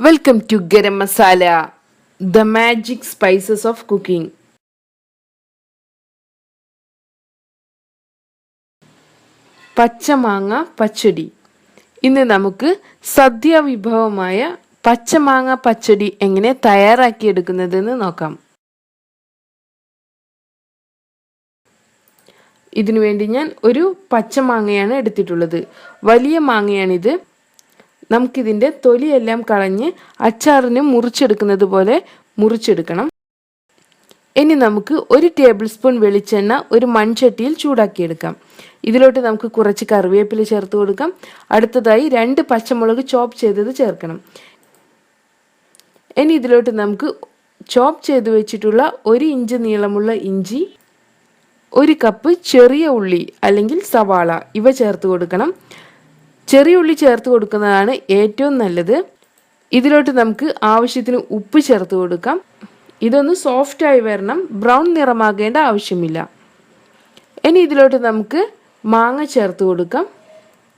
Welcome to garam masala the magic spices of cooking പച്ചമാങ്ങ പച്ചടി. ഇന്ന് നമുക്ക് സദ്യ വിഭവമായ പച്ചമാങ്ങ പച്ചടി എങ്ങനെ തയ്യാറാക്കിയെടുക്കുന്നതെന്ന് നോക്കാം. ഇതിനുവേണ്ടി ഞാൻ ഒരു പച്ചമാങ്ങയാണ് എടുത്തിട്ടുള്ളത്. വലിയ മാങ്ങയാണിത്. നമുക്കിതിന്റെ തൊലിയെല്ലാം കളഞ്ഞ് അച്ചാറിന് മുറിച്ചെടുക്കുന്നത് പോലെ മുറിച്ചെടുക്കണം. ഇനി നമുക്ക് ഒരു ടേബിൾ സ്പൂൺ വെളിച്ചെണ്ണ ഒരു മൺചട്ടിയിൽ ചൂടാക്കിയെടുക്കാം. ഇതിലോട്ട് നമുക്ക് കുറച്ച് കറിവേപ്പില ചേർത്ത് കൊടുക്കാം. അടുത്തതായി രണ്ട് പച്ചമുളക് ചോപ്പ് ചെയ്തത് ചേർക്കണം. ഇനി ഇതിലോട്ട് നമുക്ക് ചോപ്പ് ചെയ്ത് വെച്ചിട്ടുള്ള ഒരു ഇഞ്ച് നീളമുള്ള ഇഞ്ചി ഒരു കപ്പ് ചെറിയ ഉള്ളി അല്ലെങ്കിൽ സവാള ഇവ ചേർത്ത് കൊടുക്കണം. ചെറിയ ഉള്ളി ചേർത്ത് കൊടുക്കുന്നതാണ് ഏറ്റവും നല്ലത്. ഇതിലോട്ട് നമുക്ക് ആവശ്യത്തിന് ഉപ്പ് ചേർത്ത് കൊടുക്കാം. ഇതൊന്ന് സോഫ്റ്റായി വരണം. ബ്രൗൺ നിറമാകേണ്ട ആവശ്യമില്ല. ഇനി ഇതിലോട്ട് നമുക്ക് മാങ്ങ ചേർത്ത് കൊടുക്കാം.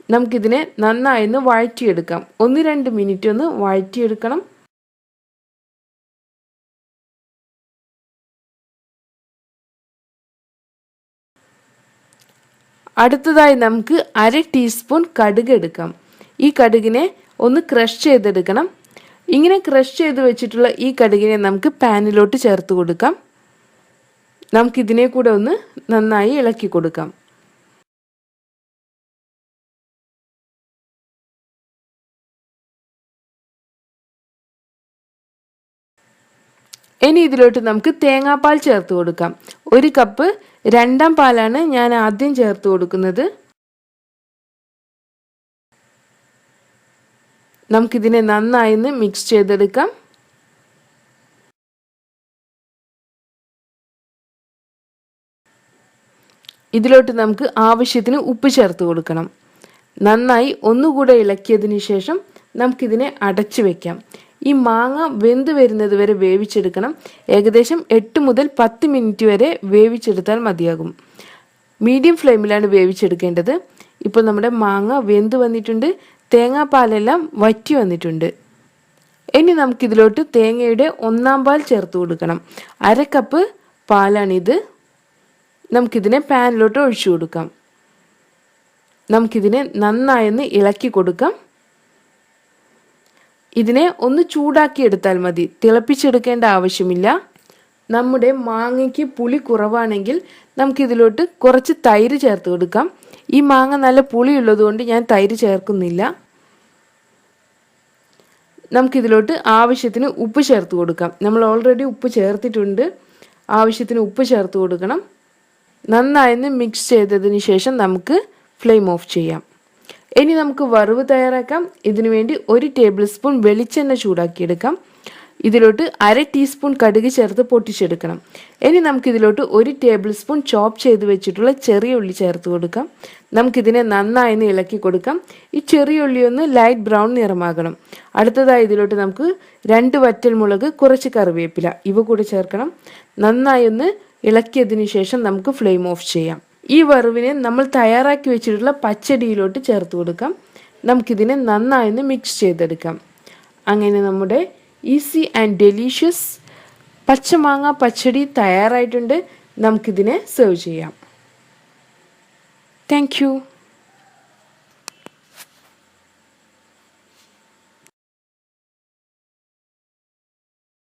നമുക്കിതിനെ നന്നായി ഒന്ന് വഴറ്റിയെടുക്കാം. ഒന്ന് രണ്ട് മിനിറ്റ് ഒന്ന് വഴറ്റിയെടുക്കണം. അടുത്തതായി നമുക്ക് അര ടീസ്പൂൺ കടുക് എടുക്കാം. ഈ കടുകിനെ ഒന്ന് ക്രഷ് ചെയ്തെടുക്കണം. ഇങ്ങനെ ക്രഷ് ചെയ്ത് വെച്ചിട്ടുള്ള ഈ കടുകിനെ നമുക്ക് പാനിലോട്ട് ചേർത്ത് കൊടുക്കാം. നമുക്കിതിനെ കൂടെ ഒന്ന് നന്നായി ഇളക്കി കൊടുക്കാം. ഇനി ഇതിലോട്ട് നമുക്ക് തേങ്ങാപ്പാൽ ചേർത്ത് കൊടുക്കാം. ഒരു കപ്പ് രണ്ടാം പാലാണ് ഞാൻ ആദ്യം ചേർത്ത് കൊടുക്കുന്നത്. നമുക്കിതിനെ നന്നായി ഒന്ന് മിക്സ് ചെയ്തെടുക്കാം. ഇതിലോട്ട് നമുക്ക് ആവശ്യത്തിന് ഉപ്പ് ചേർത്ത് കൊടുക്കണം. നന്നായി ഒന്നുകൂടെ ഇളക്കിയതിന് ശേഷം നമുക്കിതിനെ അടച്ചു വെക്കാം. ഈ മാങ്ങ വെന്ത് വരുന്നത് വരെ വേവിച്ചെടുക്കണം. ഏകദേശം എട്ട് മുതൽ പത്ത് മിനിറ്റ് വരെ വേവിച്ചെടുത്താൽ മതിയാകും. മീഡിയം ഫ്ലെയിമിലാണ് വേവിച്ചെടുക്കേണ്ടത്. ഇപ്പോൾ നമ്മുടെ മാങ്ങ വെന്ത് വന്നിട്ടുണ്ട്. തേങ്ങാപ്പാലെല്ലാം വറ്റി വന്നിട്ടുണ്ട്. ഇനി നമുക്കിതിലോട്ട് തേങ്ങയുടെ ഒന്നാം പാൽ ചേർത്ത് കൊടുക്കണം. അര കപ്പ് പാലാണിത്. നമുക്കിതിനെ പാനിലോട്ട് ഒഴിച്ചു കൊടുക്കാം. നമുക്കിതിനെ നന്നായൊന്ന് ഇളക്കി കൊടുക്കാം. ഇതിനെ ഒന്ന് ചൂടാക്കി എടുത്താൽ മതി. തിളപ്പിച്ചെടുക്കേണ്ട ആവശ്യമില്ല. നമ്മുടെ മാങ്ങയ്ക്ക് പുളി കുറവാണെങ്കിൽ നമുക്കിതിലോട്ട് കുറച്ച് തൈര് ചേർത്ത് കൊടുക്കാം. ഈ മാങ്ങ നല്ല പുളിയുള്ളതുകൊണ്ട് ഞാൻ തൈര് ചേർക്കുന്നില്ല. നമുക്കിതിലോട്ട് ആവശ്യത്തിന് ഉപ്പ് ചേർത്ത് കൊടുക്കാം. നമ്മൾ ഓൾറെഡി ഉപ്പ് ചേർത്തിട്ടുണ്ട്. ആവശ്യത്തിന് ഉപ്പ് ചേർത്ത് കൊടുക്കണം. നന്നായി മിക്സ് ചെയ്തതിന് ശേഷം നമുക്ക് ഫ്ലെയിം ഓഫ് ചെയ്യാം. ഇനി നമുക്ക് വറവ് തയ്യാറാക്കാം. ഇതിനു വേണ്ടി ഒരു ടേബിൾ സ്പൂൺ വെളിച്ചെണ്ണ ചൂടാക്കിയെടുക്കാം. ഇതിലോട്ട് അര ടീസ്പൂൺ കടുക് ചേർത്ത് പൊട്ടിച്ചെടുക്കണം. ഇനി നമുക്കിതിലോട്ട് ഒരു ടേബിൾ സ്പൂൺ ചോപ്പ് ചെയ്ത് വെച്ചിട്ടുള്ള ചെറിയ ഉള്ളി ചേർത്ത് കൊടുക്കാം. നമുക്കിതിനെ നന്നായി ഇളക്കി കൊടുക്കാം. ഈ ചെറിയ ഉള്ളി ഒന്ന് ലൈറ്റ് ബ്രൗൺ നിറമാകണം. അടുത്തതായി ഇതിലോട്ട് നമുക്ക് രണ്ട് വറ്റൽ മുളക് കുറച്ച് കറിവേപ്പില ഇവ കൂടെ ചേർക്കണം. നന്നായി ഒന്ന് ഇളക്കിയതിന് ശേഷം നമുക്ക് ഫ്ലെയിം ഓഫ് ചെയ്യാം. ഈ വറവിനെ നമ്മൾ തയ്യാറാക്കി വെച്ചിട്ടുള്ള പച്ചടിയിലോട്ട് ചേർത്ത് കൊടുക്കാം. നമുക്കിതിനെ നന്നായി മിക്സ് ചെയ്തെടുക്കാം. അങ്ങനെ നമ്മുടെ ഈസി ആൻഡ് ഡെലീഷ്യസ് പച്ചമാങ്ങ പച്ചടി തയ്യാറായിട്ടുണ്ട്. നമുക്കിതിനെ സെർവ് ചെയ്യാം. താങ്ക്